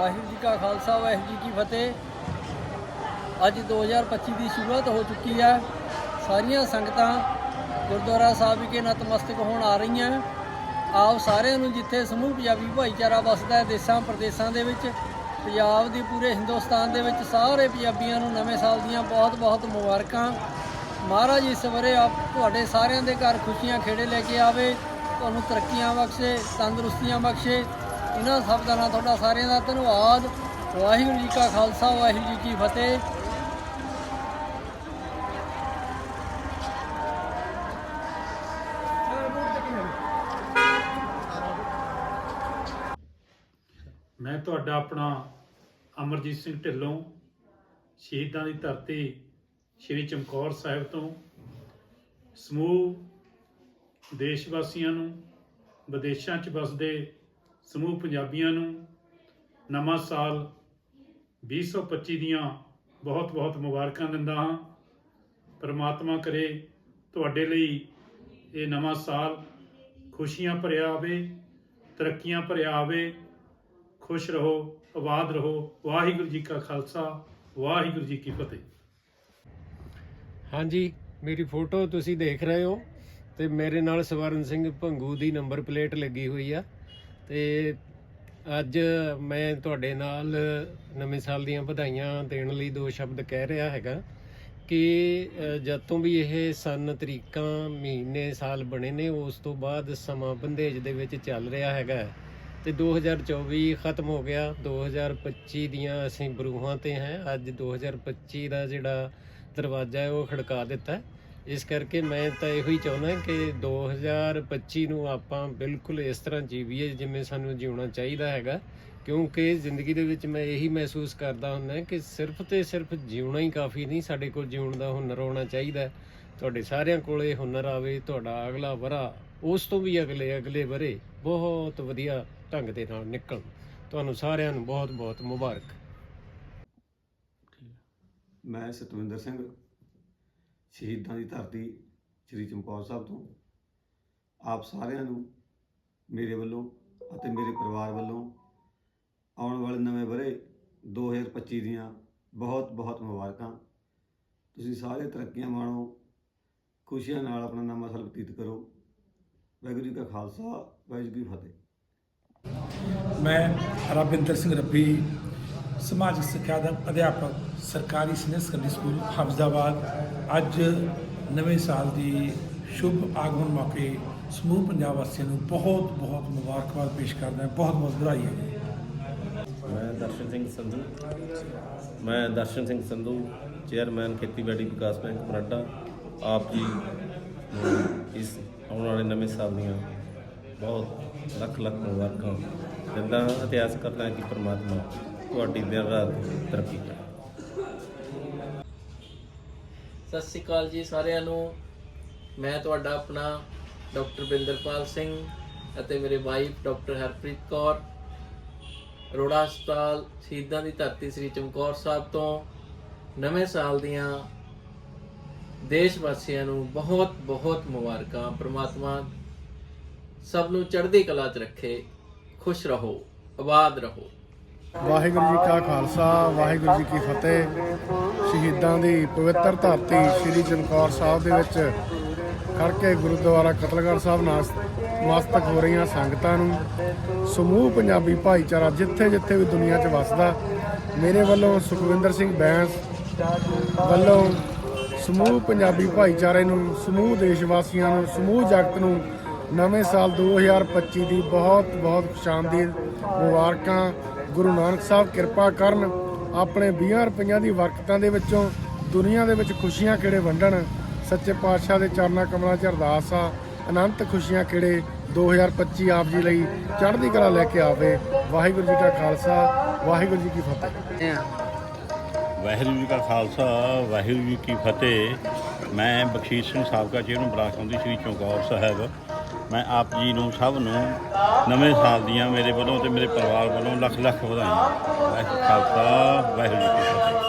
ਵਾਹਿਗੁਰੂ ਜੀ ਕਾ ਖਾਲਸਾ, ਵਾਹਿਗੁਰੂ ਜੀ ਕੀ ਫਤਿਹ। ਅੱਜ 2025 ਦੀ ਸ਼ੁਰੂਆਤ ਹੋ ਚੁੱਕੀ ਹੈ। ਸਾਰੀਆਂ ਸੰਗਤਾਂ ਗੁਰਦੁਆਰਾ ਸਾਹਿਬ ਵਿਖੇ ਨਤਮਸਤਕ ਹੋਣ ਆ ਰਹੀਆਂ। ਆਪ ਸਾਰਿਆਂ ਨੂੰ ਜਿੱਥੇ ਸਮੂਹ ਪੰਜਾਬੀ ਭਾਈਚਾਰਾ ਵਸਦਾ ਹੈ, ਦੇਸ਼ਾਂ ਪ੍ਰਦੇਸ਼ਾਂ ਦੇ ਵਿੱਚ, ਪੰਜਾਬ ਦੀ ਪੂਰੇ ਹਿੰਦੁਸਤਾਨ ਦੇ ਵਿੱਚ, ਸਾਰੇ ਪੰਜਾਬੀਆਂ ਨੂੰ ਨਵੇਂ ਸਾਲ ਦੀਆਂ ਬਹੁਤ-ਬਹੁਤ ਮੁਬਾਰਕਾਂ। ਮਹਾਰਾਜ, ਇਸ ਵਰੇ ਆਪ ਤੁਹਾਡੇ ਸਾਰਿਆਂ ਦੇ ਘਰ ਖੁਸ਼ੀਆਂ ਖੇੜੇ ਲੈ ਕੇ ਆਵੇ। ਤੁਹਾਨੂੰ ਤਰੱਕੀਆਂ ਬਖਸ਼ੇ, ਤੰਦਰੁਸਤੀਆਂ ਬਖਸ਼ੇ। ਇਹਨਾਂ ਸਭ ਦਾ ਨਾਲ ਤੁਹਾਡਾ ਸਾਰਿਆਂ ਦਾ ਧੰਨਵਾਦ। ਵਾਹਿਗੁਰੂ ਜੀ ਕਾ ਖਾਲਸਾ, ਵਾਹਿਗੁਰੂ ਜੀ ਕੀ ਫਤਿਹ। ਮੈਂ ਤੁਹਾਡਾ ਆਪਣਾ ਅਮਰਜੀਤ ਸਿੰਘ ਢਿੱਲੋਂ, ਸ਼ਹੀਦਾਂ ਦੀ ਧਰਤੀ ਸ੍ਰੀ ਚਮਕੌਰ ਸਾਹਿਬ ਤੋਂ, ਸਮੂਹ ਦੇਸ਼ ਵਾਸੀਆਂ ਨੂੰ, ਵਿਦੇਸ਼ਾਂ 'ਚ ਵਸਦੇ ਸਮੂਹ ਪੰਜਾਬੀਆਂ ਨੂੰ ਨਵਾਂ ਸਾਲ 2025 ਦੀਆਂ ਬਹੁਤ-ਬਹੁਤ ਮੁਬਾਰਕਾਂ ਦਿੰਦਾ ਹਾਂ। ਪਰਮਾਤਮਾ ਕਰੇ ਤੁਹਾਡੇ ਲਈ ਇਹ ਨਵਾਂ ਸਾਲ ਖੁਸ਼ੀਆਂ ਭਰਿਆ ਆਵੇ, ਤਰੱਕੀਆਂ ਭਰਿਆ ਆਵੇ। ਖੁਸ਼ ਰਹੋ, ਆਬਾਦ ਰਹੋ। ਵਾਹਿਗੁਰੂ ਜੀ ਕਾ ਖਾਲਸਾ, ਵਾਹਿਗੁਰੂ ਜੀ ਕੀ ਫਤਿਹ। ਹਾਂਜੀ, ਮੇਰੀ ਫੋਟੋ ਤੁਸੀਂ ਦੇਖ ਰਹੇ ਹੋ ਤੇ ਮੇਰੇ ਨਾਲ ਸਵਰਨ ਸਿੰਘ ਭੰਗੂ ਦੀ ਨੰਬਰ ਪਲੇਟ ਲੱਗੀ ਹੋਈ ਆ। ਤੇ ਅੱਜ ਮੈਂ ਤੁਹਾਡੇ ਨਾਲ ਨਵੇਂ ਸਾਲ ਦੀਆਂ ਵਧਾਈਆਂ ਦੇਣ ਲਈ ਦੋ ਸ਼ਬਦ ਕਹਿ ਰਿਹਾ ਹੈਗਾ ਕਿ ਜਦ ਤੋਂ ਵੀ ਇਹ ਸਨ ਤਰੀਕਾਂ, ਮਹੀਨੇ, ਸਾਲ ਬਣੇ ਨੇ, ਉਸ ਤੋਂ ਬਾਅਦ ਸਮਾਂ ਬੰਦੇਜ ਦੇ ਵਿੱਚ ਚੱਲ ਰਿਹਾ ਹੈਗਾ। ਤੇ 2024 ਖਤਮ ਹੋ ਗਿਆ। 2025 ਦੀਆਂ ਅਸੀਂ ਬਰੂਹਾਂ ਤੇ ਹਾਂ। ਅੱਜ 2025 ਦਾ ਜਿਹੜਾ ਦਰਵਾਜ਼ਾ ਹੈ, ਉਹ ਖੜਕਾ ਦਿੱਤਾ। ਇਸ ਕਰਕੇ ਮੈਂ ਤਾਂ ਇਹੋ ਹੀ ਚਾਹੁੰਦਾ ਕਿ 2025 ਨੂੰ ਆਪਾਂ ਬਿਲਕੁਲ ਇਸ ਤਰ੍ਹਾਂ ਜੀਵੀਏ ਜਿਵੇਂ ਸਾਨੂੰ ਜਿਉਣਾ ਚਾਹੀਦਾ ਹੈਗਾ। ਕਿਉਂਕਿ ਜ਼ਿੰਦਗੀ ਦੇ ਵਿੱਚ ਮੈਂ ਇਹੀ ਮਹਿਸੂਸ ਕਰਦਾ ਹੁੰਦਾ ਕਿ ਸਿਰਫ ਤੇ ਸਿਰਫ ਜਿਉਣਾ ਹੀ ਕਾਫੀ ਨਹੀਂ, ਸਾਡੇ ਕੋਲ ਜਿਉਣ ਦਾ ਹੁਨਰ ਹੋਣਾ ਚਾਹੀਦਾ ਤੁਹਾਡੇ ਸਾਰਿਆਂ ਕੋਲ ਇਹ ਹੁਨਰ ਆਵੇ, ਤੁਹਾਡਾ ਅਗਲਾ ਵਰਾ, ਉਸ ਤੋਂ ਵੀ ਅਗਲੇ ਅਗਲੇ ਵਰੇ ਬਹੁਤ ਵਧੀਆ ਢੰਗ ਦੇ ਨਾਲ ਨਿਕਲਣ। ਤੁਹਾਨੂੰ ਸਾਰਿਆਂ ਨੂੰ ਬਹੁਤ ਬਹੁਤ ਮੁਬਾਰਕ। ਮੈਂ ਸਤਵਿੰਦਰ ਸਿੰਘ। ਸ਼ਹੀਦਾਂ ਦੀ ਧਰਤੀ ਸ੍ਰੀ ਚਮਕੌਰ ਸਾਹਿਬ ਤੋਂ। ਆਪ ਸਾਰਿਆਂ ਨੂੰ ਮੇਰੇ ਵੱਲੋਂ ਅਤੇ ਮੇਰੇ ਪਰਿਵਾਰ ਵੱਲੋਂ ਆਉਣ ਵਾਲੇ ਨਵੇਂ ਬਰੇ 2025 ਦੀਆਂ ਬਹੁਤ ਬਹੁਤ ਮੁਬਾਰਕਾਂ। ਤੁਸੀਂ ਸਾਰੇ ਤਰੱਕੀਆਂ ਮਾਣੋ, ਖੁਸ਼ੀਆਂ ਨਾਲ ਆਪਣਾ ਨਵਾਂ ਸਾਲ ਬਤੀਤ ਕਰੋ। ਵਾਹਿਗੁਰੂ ਜੀ ਕਾ ਖਾਲਸਾ, ਵਾਹਿਗੁਰੂ ਜੀ ਫਤਿਹ। ਮੈਂ ਰਵਿੰਦਰ ਸਿੰਘ ਰੱਬੀ ਸਮਾਜਿਕ ਸਿੱਖਿਆ ਦਾ ਅਧਿਆਪਕ ਸਰਕਾਰੀ ਸੀਨੀਅਰ ਸੈਕੰਡਰੀ ਸਕੂਲ ਹਫਜ਼ਾਬਾਦ ਅੱਜ ਨਵੇਂ ਸਾਲ ਦੀ ਸ਼ੁਭ ਆਗਮਨ ਮੌਕੇ ਸਮੂਹ ਪੰਜਾਬ ਵਾਸੀਆਂ ਨੂੰ ਬਹੁਤ ਬਹੁਤ ਮੁਬਾਰਕਬਾਦ ਪੇਸ਼ ਕਰਦਾ ਹਾਂ। ਬਹੁਤ ਬਹੁਤ ਵਧਾਈ ਹੈ ਮੈਂ ਦਰਸ਼ਨ ਸਿੰਘ ਸੰਧੂ। ਮੈਂ ਦਰਸ਼ਨ ਸਿੰਘ ਸੰਧੂ, ਚੇਅਰਮੈਨ ਖੇਤੀਬਾੜੀ ਵਿਕਾਸ ਬੈਂਕ ਮਰਾਡਾ ਆਪ ਜੀ ਇਸ ਆਉਣ ਵਾਲੇ ਨਵੇਂ ਸਾਲ ਦੀਆਂ ਬਹੁਤ ਲੱਖ ਲੱਖ ਮੁਬਾਰਕਾਂ ਦਿੰਦਾ ਇਤਿਹਾਸ ਕਰਦਾ ਹਾਂ ਕਿ ਪ੍ਰਮਾਤਮਾ ਤੁਹਾਡੀ ਦਿਨ ਰਾਤ ਤਰੱਕੀ ਕਰੇ। ਸਤਿ ਸ਼੍ਰੀ ਅਕਾਲ ਜੀ ਸਾਰਿਆਂ ਨੂੰ। ਮੈਂ ਤੁਹਾਡਾ ਆਪਣਾ ਡਾਕਟਰ ਬਿੰਦਰਪਾਲ ਸਿੰਘ ਅਤੇ ਮੇਰੇ ਵਾਈਫ ਡਾਕਟਰ ਹਰਪ੍ਰੀਤ ਕੌਰ। ਰੋੜਾ ਹਸਪਤਾਲ ਸ਼ਹੀਦਾਂ ਦੀ ਧਰਤੀ ਸ੍ਰੀ ਚਮਕੌਰ ਸਾਹਿਬ ਤੋਂ ਨਵੇਂ ਸਾਲ ਦੀਆਂ ਦੇਸ਼ ਵਾਸੀਆਂ ਨੂੰ ਬਹੁਤ ਬਹੁਤ ਮੁਬਾਰਕਾਂ। ਪ੍ਰਮਾਤਮਾ ਸਭ ਨੂੰ ਚੜ੍ਹਦੀ ਕਲਾ 'ਚ ਰੱਖੇ, ਖੁਸ਼ ਰਹੋ, ਆਬਾਦ ਰਹੋ। ਵਾਹਿਗੁਰੂ ਜੀ ਕਾ ਖਾਲਸਾ, ਵਾਹਿਗੁਰੂ ਜੀ ਕੀ ਫਤਿਹ। ਸ਼ਹੀਦਾਂ ਦੀ ਪਵਿੱਤਰ ਧਰਤੀ ਸ੍ਰੀ ਚਮਕੌਰ ਸਾਹਿਬ ਦੇ ਵਿੱਚ ਖੜ ਗੁਰਦੁਆਰਾ ਕਤਲਗੜ੍ਹ ਸਾਹਿਬ ਨਾਲ ਮਸਤਕ ਹੋ ਰਹੀਆਂ ਸੰਗਤਾਂ ਨੂੰ। ਸਮੂਹ ਪੰਜਾਬੀ ਭਾਈਚਾਰਾ ਜਿੱਥੇ ਜਿੱਥੇ ਵੀ ਦੁਨੀਆ 'ਚ ਵੱਸਦਾ, ਮੇਰੇ ਵੱਲੋਂ ਸੁਖਵਿੰਦਰ ਸਿੰਘ ਬੈਂਸ ਵੱਲੋਂ ਸਮੂਹ ਪੰਜਾਬੀ ਭਾਈਚਾਰੇ ਨੂੰ, ਸਮੂਹ ਦੇਸ਼ ਵਾਸੀਆਂ ਨੂੰ, ਸਮੂਹ ਜਗਤ ਨੂੰ ਨਵੇਂ ਸਾਲ 2025 ਦੀ ਬਹੁਤ ਬਹੁਤ ਖੁਸ਼ਾਮਦੀਦ ਮੁਬਾਰਕਾਂ ਗੁਰੂ ਨਾਨਕ ਸਾਹਿਬ ਕਿਰਪਾ ਕਰਨ ਆਪਣੇ 20 ਰੁਪਈਆਂ ਦੀ ਵਰਕਤਾਂ ਦੇ ਵਿੱਚੋਂ ਦੁਨੀਆ ਦੇ ਵਿੱਚ ਖੁਸ਼ੀਆਂ ਕਿਹੜੇ ਵੰਡਣ? ਸੱਚੇ ਪਾਤਸ਼ਾਹ ਦੇ ਚਰਨਾਂ ਕਮਲਾਂ 'ਚ ਅਰਦਾਸ ਆ। ਅਨੰਤ ਖੁਸ਼ੀਆਂ ਕਿਹੜੇ? 2025 ਆਪ ਜੀ ਲਈ ਚੜ੍ਹਦੀ ਕਲਾ ਲੈ ਕੇ ਆਵੇ। ਵਾਹਿਗੁਰੂ ਜੀ ਕਾ ਖਾਲਸਾ, ਵਾਹਿਗੁਰੂ ਜੀ ਕੀ ਫਤਿਹ। ਵਾਹਿਗੁਰੂ ਜੀ ਕਾ ਖਾਲਸਾ, ਵਾਹਿਗੁਰੂ ਜੀ ਕੀ ਫਤਿਹ। ਮੈਂ ਬਖਸ਼ੀਸ਼ ਸਿੰਘ ਸਾਬਕਾ ਚੇਅਰਮੈਨ ਬਲਾਕ ਸੰਮਤੀ ਸ੍ਰੀ ਚੌਕੌਰ ਸਾਹਿਬ। ਮੈਂ ਆਪ ਜੀ ਨੂੰ ਸਭ ਨੂੰ ਨਵੇਂ ਸਾਲ ਦੀਆਂ ਮੇਰੇ ਵੱਲੋਂ ਤੇ ਮੇਰੇ ਪਰਿਵਾਰ ਵੱਲੋਂ ਲੱਖ ਲੱਖ ਵਧਾਈਆਂ। ਵਾਹਿਗੁਰੂ ਖਾਲਸਾ, ਵਾਹਿਗੁਰੂ ਜੀ ਕੀ ਫਤਿਹ।